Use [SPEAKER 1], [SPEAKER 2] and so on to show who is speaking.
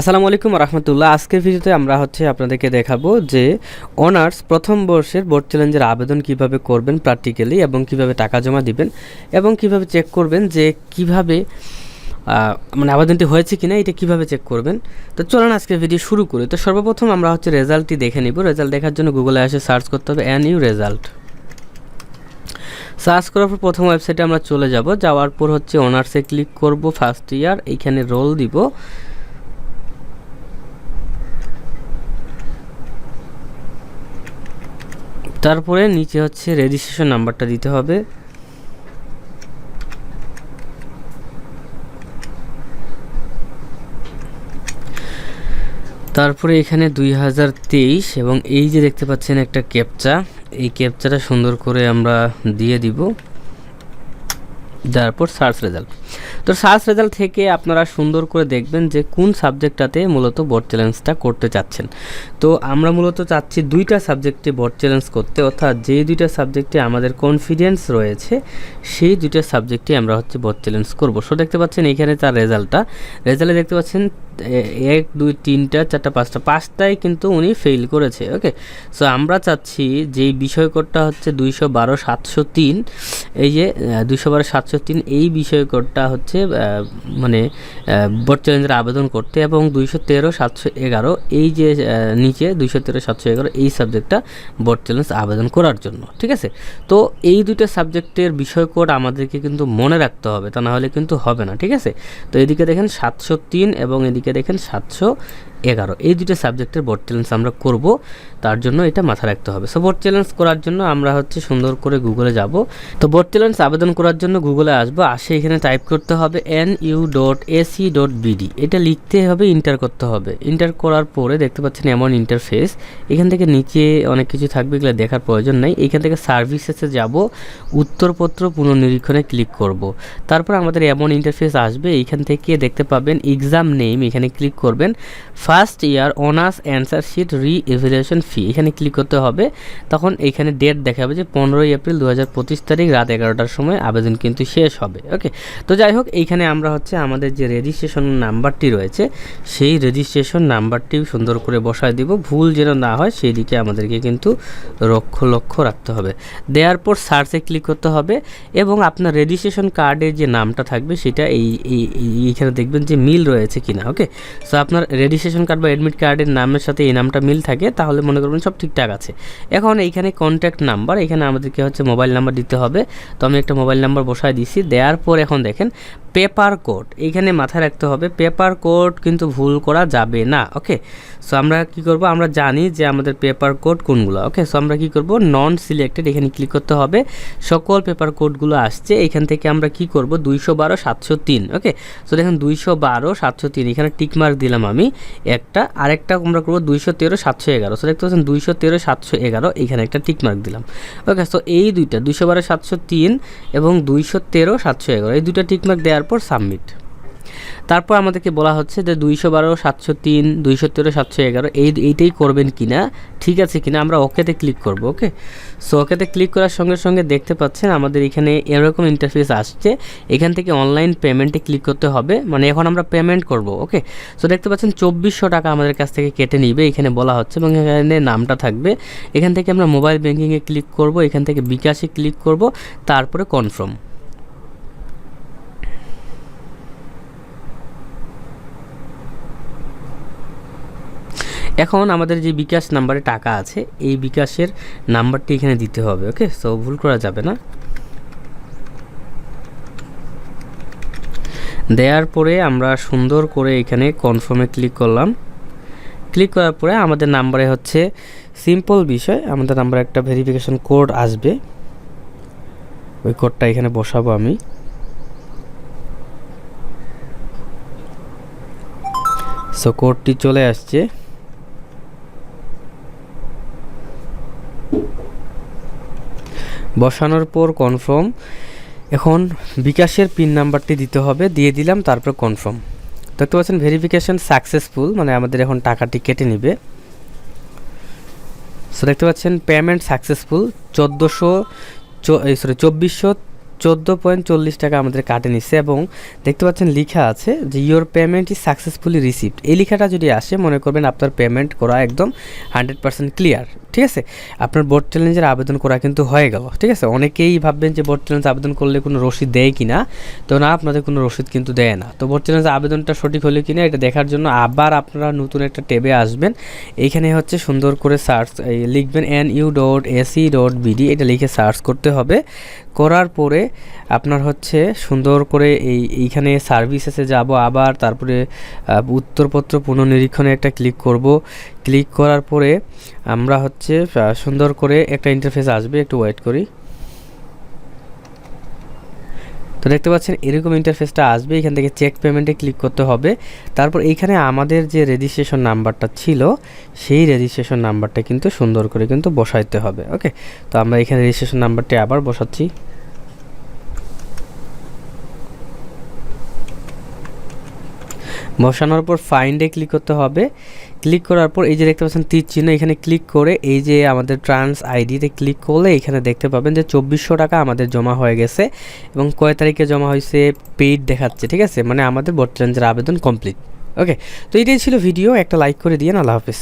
[SPEAKER 1] আসসালামু আলাইকুম রহমতুল্লাহ। আজকের ভিডিওতে আমরা হচ্ছে আপনাদেরকে দেখাবো যে অনার্স প্রথম বর্ষের বোর্ড চ্যালেঞ্জের আবেদন কীভাবে করবেন প্র্যাকটিক্যালি এবং কীভাবে টাকা জমা দিবেন এবং কীভাবে চেক করবেন যে কীভাবে মানে আবেদনটি হয়েছে কিনা, এটা কীভাবে চেক করবেন। তো চলুন আজকে ভিডিও শুরু করি। তো সর্বপ্রথম আমরা হচ্ছে রেজাল্টটি দেখে নিব। রেজাল্ট দেখার জন্য গুগলে এসে সার্চ করতে হবে অ্যান ইউ রেজাল্ট। সার্চ করার পর প্রথম ওয়েবসাইটে আমরা চলে যাব। যাওয়ার পর হচ্ছে অনার্সে ক্লিক করব ফার্স্ট ইয়ার। এইখানে রোল দিব। তারপরে নিচে হচ্ছে রেজিস্ট্রেশন নাম্বারটা দিতে হবে। তারপরে এখানে দুই হাজার তেইশ এবং এই যে দেখতে পাচ্ছেন একটা ক্যাপচা এই ক্যাপচাটা সুন্দর করে আমরা দিয়ে দিব। তারপর সার্চ রেজাল্ট তো সার্চ রেজাল্ট থেকে আপনারা সুন্দর করে দেখবেন যে কোন সাবজেক্টটাতে মূলত বোর্ড চ্যালেঞ্জটা করতে চাচ্ছেন। তো আমরা মূলত চাচ্ছি দুইটা সাবজেক্টে বোর্ড চ্যালেঞ্জ করতে, অর্থাৎ যেই দুইটা সাবজেক্টে আমাদের কনফিডেন্স রয়েছে, সেই দুইটা সাবজেক্টে আমরা হচ্ছে বোর্ড চ্যালেঞ্জ করব। সো দেখতে পাচ্ছেন এখানে তার রেজাল্টটা রেজাল্টে দেখতে পাচ্ছেন এক, দুই, তিনটা, চারটা, পাঁচটা পাঁচটায় কিন্তু উনি ফেল করেছে ওকে সো আমরা চাচ্ছি যেই বিষয় কোডটা হচ্ছে দুইশো বারো সাতশো তিন এই যে দুশো বারো সাতশো তিন এই বিষয় কোডটা হচ্ছে মানে বোর্ড চ্যালেঞ্জের আবেদন করতে এবং দুইশো তেরো সাতশো এগারো এই যে নিচে দুইশো তেরো সাতশো এগারো এই সাবজেক্টটা বোর্ড চ্যালেঞ্জ আবেদন করার জন্য, ঠিক আছে? তো এই দুইটা সাবজেক্টের বিষয় কোড আমাদেরকে কিন্তু মনে রাখতে হবে, তা না হলে কিন্তু হবে না, ঠিক আছে? তো এদিকে দেখেন সাতশো তিন এবং এদিকে দেখেন সাতশো এগারো। এই দুটো সাবজেক্টের বোর্ড চ্যালেঞ্জ আমরা করব, তার জন্য এটা মাথায় রাখতে হবে। সো বোর্ড চ্যালেঞ্জ করার জন্য আমরা হচ্ছে সুন্দর করে গুগলে যাব। তো বোর্ড চ্যালেঞ্জ আবেদন করার জন্য গুগলে আসব। আসে এখানে টাইপ করতে হবে N U dot AC dot BD এটা লিখতে হবে ইন্টার করতে হবে। ইন্টার করার পরে দেখতে পাচ্ছেন এমন ইন্টারফেস এখান থেকে নিচে অনেক কিছু থাকবে, এগুলো দেখার প্রয়োজন নাই। এখান থেকে সার্ভিসেসে যাব, উত্তরপত্র পুনর্নিরীক্ষণে ক্লিক করব। তারপর আমাদের এমন ইন্টারফেস আসবে এইখান থেকে দেখতে পাবেন এক্সাম নেম এখানে ক্লিক করবেন। First year honours answer sheet re evaluation fee এখানে ক্লিক করতে হবে। তখন এখানে ডেট দেখাবে যে পনেরোই এপ্রিল দু হাজার পঁচিশ তারিখ রাত এগারোটার সময় আবেদন কিন্তু শেষ হবে ওকে তো যাই হোক, এইখানে আমরা হচ্ছে আমাদের যে রেজিস্ট্রেশন নাম্বারটি রয়েছে, সেই রেজিস্ট্রেশন নাম্বারটি সুন্দর করে বসায় দিব। ভুল যেন না হয় সেই দিকে আমাদেরকে কিন্তু লক্ষ্য লক্ষ্য রাখতে হবে। দেওয়ার পর সার্চে ক্লিক করতে হবে এবং আপনার রেজিস্ট্রেশন কার্ডের যে নামটা থাকবে, সেটা এই- এইখানে দেখবেন যে মিল রয়েছে কিনা ওকে সো আপনার রেজিস্ট্রেশন কার্ড বা অ্যাডমিট কার্ডের নামের সাথে এই নামটা মিল থাকে, তাহলে মনে করবেন সব ঠিকঠাক আছে। এখন এইখানে কন্ট্যাক্ট নাম্বার এখানে আমাদেরকে হচ্ছে মোবাইল নাম্বার দিতে হবে। তো আমি একটা মোবাইল নাম্বার বসায় দিছি, দেওয়ার পর এখন দেখেন পেপার কোড এইখানে মাথায় রাখতে হবে পেপার কোড কিন্তু ভুল করা যাবে না ওকে সো আমরা কি করব, আমরা জানি যে আমাদের পেপার কোড কোনগুলো ওকে সো আমরা কি করব নন সিলেক্টেড এখানে ক্লিক করতে হবে। সকল পেপার কোডগুলো আসছে, এখান থেকে আমরা কি করব, দুইশো বারো সাতশো তিন ওকে সো দেখেন দুইশো বারো সাতশো তিন, এখানে টিক মার্ক দিলাম আমি। একটা, আরেকটা আমরা করব দুইশো তেরো, সাতশো এগারো। সো দেখতে পাচ্ছেন দুইশো তেরো, সাতশো এগারো এখানে একটা টিক মার্ক দিলাম। ওকে সো এই দুইটা, দুইশো বারো, সাতশো তিন এবং দুইশো তেরো, সাতশো এগারো, এই দুইটা টিক মার্ক দেওয়ার পর সাবমিট তারপর আমাদেরকে বলা হচ্ছে যে দুইশো বারো, সাতশো তিন, দুইশো তেরো, সাতশো এগারো, এই এইটাই করবেন কিনা, ঠিক আছে কিনা, আমরা ওকেতে ক্লিক করব ওকে সো ওকেতে ক্লিক করার সঙ্গে সঙ্গে দেখতে পাচ্ছেন আমাদের এখানে এরকম ইন্টারফেস আসছে। এখান থেকে অনলাইন পেমেন্টে ক্লিক করতে হবে মানে এখন আমরা পেমেন্ট করব ওকে সো দেখতে পাচ্ছেন চব্বিশশো টাকা আমাদের কাছ থেকে কেটে নিবে, এখানে বলা হচ্ছে, এবং এখানে নামটা থাকবে। এখান থেকে আমরা মোবাইল ব্যাঙ্কিংয়ে ক্লিক করব, এখান থেকে বিকাশে ক্লিক করব, তারপরে কনফার্ম এখন আমাদের যে বিকাশ নাম্বারে টাকা আছে, এই বিকাশের নাম্বারটি এখানে দিতে হবে, ওকে? সো ভুল করা যাবে না। দেওয়ার পরে আমরা সুন্দর করে এখানে কনফার্মে ক্লিক করলাম। ক্লিক করার পরে আমাদের নাম্বারে হচ্ছে সিম্পল বিষয়, আমাদের নাম্বারে একটা ভেরিফিকেশন কোড আসবে। ওই কোডটা এখানে বসাবো আমি। সো কোডটি চলে আসছে। বসানোর পর কনফার্ম এখন বিকাশের পিন নাম্বারটি দিতে হবে, দিয়ে দিলাম, তারপর কনফার্ম দেখতে পাচ্ছেন ভেরিফিকেশন সাকসেসফুল মানে আমাদের এখন টাকাটি কেটে নিবে। সো দেখতে পাচ্ছেন পেমেন্ট সাকসেসফুল চোদ্দোশো সরি চব্বিশশো চোদ্দ পয়েন্ট চল্লিশ টাকা আমাদের কাটে নিচ্ছে, এবং দেখতে পাচ্ছেন, লেখা আছে যে your payment is successfully received এই লেখাটা যদি আসে, মনে করবেন আপনার পেমেন্ট করা একদম হান্ড্রেড পার্সেন্ট ক্লিয়ার ঠিক আছে? আপনার বোর্ড চ্যালেঞ্জের আবেদন করা কিন্তু হয়ে গেল, ঠিক আছে? অনেকেই ভাববেন যে বোর্ড চ্যালেঞ্জ আবেদন করলে কোনো রসিদ দেয় কি না? তো না, আপনাদের কোনো রসিদ কিন্তু দেয় না। তো বোর্ড চ্যালেঞ্জ আবেদনটা সঠিক হলো কি না, এটা দেখার জন্য আবার আপনারা নতুন একটা ট্যাবে আসবেন। এইখানে হচ্ছে সুন্দর করে সার্চ লিখবেন N U dot AC dot BD এটা লিখে সার্চ করতে হবে। করার পরে আপনার হচ্ছে সুন্দর করে এই, এইখানে সার্ভিসেসে যাব আবার, তারপরে উত্তরপত্র পুনর্নিরীক্ষণে একটা ক্লিক করব। ক্লিক করার পরে আমরা হচ্ছে আহ, সুন্দর করে একটা ইন্টারফেস আসবে একটু ওয়েট করি। তো দেখতে পাচ্ছেন এরকম ইন্টারফেসটা আসবে এখান থেকে চেক পেমেন্টে ক্লিক করতে হবে। তারপর এইখানে আমাদের যে রেজিস্ট্রেশন নাম্বারটা ছিল সেই রেজিস্ট্রেশন নাম্বারটা কিন্তু সুন্দর করে কিন্তু বসাইতে হবে ওকে তো আমরা এখানে রেজিস্ট্রেশন নাম্বারটি আবার বসাচ্ছি। বসানোর পর ফাইন্ডে ক্লিক করতে হবে। ক্লিক করার পর এই যে দেখতে পাচ্ছেন তীর চিহ্ন, এখানে ক্লিক করে এই যে আমাদের ট্রান্স আইডিতে ক্লিক করলে এখানে দেখতে পাবেন যে চব্বিশশো টাকা আমাদের জমা হয়ে গেছে এবং কয় তারিখে জমা হয়েছে পেইড দেখাচ্ছে, ঠিক আছে? মানে আমাদের বর্তমান আবেদন কমপ্লিট ওকে তো এটাই ছিল ভিডিও একটা লাইক করে দিয়ে আল্লাহ হাফিজ।